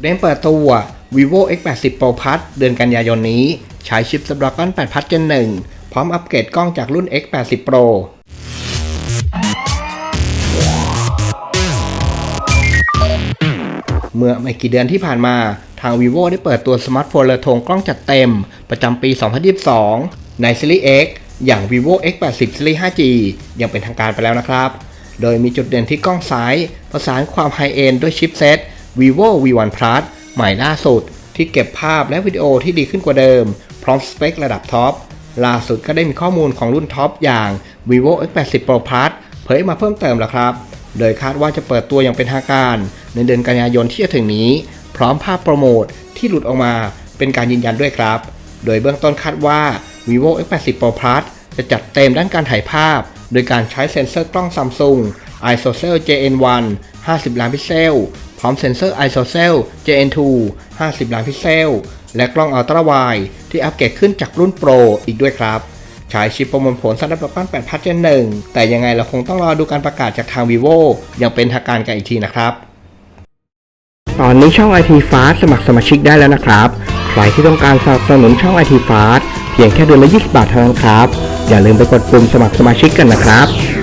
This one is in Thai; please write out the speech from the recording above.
เริ่มเปิดตัว vivo x80 pro plus เดือนกันยายนนี้ ใช้ชิป Snapdragon 8 plus gen 1 พร้อมอัปเกรดกล้องจากรุ่น x80 pro เมื่อไม่กี่เดือนที่ผ่านมา ทาง vivo ได้เปิดตัวสมาร์ทโฟนเรือธงกล้องจัดเต็ม ประจำปี 2022 ในซีรีส์ X อย่าง vivo x80 ซีรีส์ 5G ยังเป็นทางการไปแล้วนะครับ โดยมีจุดเด่นที่กล้องซ้าย ประสานความไฮเอนด์ด้วยชิปเซ็ต vivo v1 plus ใหม่ล่าสุด ที่เก็บภาพและวิดีโอที่ดีขึ้นกว่าเดิม พร้อมสเปคระดับท็อปล่าสุดก็ได้มีข้อมูลของรุ่นท็อปอย่าง vivo x80 pro plus เผยมาเพิ่มเติมแล้วครับ โดยคาดว่าจะเปิดตัวอย่างเป็นทางการ ในเดือนกันยายนที่จะถึงนี้ พร้อมภาพโปรโมทที่หลุดออกมาเป็นการยืนยันด้วยครับ โดยเบื้องต้นคาดว่า vivo x80 pro plus จะจัดเต็มด้านการถ่ายภาพ โดยการใช้เซ็นเซอร์กล้อง Samsung ISOCELL JN1 50 ล้านพิกเซล พร้อมเซ็นเซอร์ ISOCELL JN2 50 ล้านพิกเซล และกล้องอัลตร้าไวด์ที่อัปเกรดขึ้นจากรุ่น Pro อีกด้วยครับใช้ชิปประมวลผล Snapdragon 8 Plus Gen 1แต่ยังไงเราคงต้องรอดูการประกาศจากทาง vivo อย่างเป็นทางการกันอีกทีนะครับ ตอนนี้ช่อง IT Fast สมัครสมาชิกได้แล้วนะครับ ใครที่ต้องการสนับสนุนช่อง IT Fast เพียงแค่เดือนละ 20 บาทเท่านั้นครับ อย่าลืมไปกดปุ่มสมัครสมาชิกกันนะครับ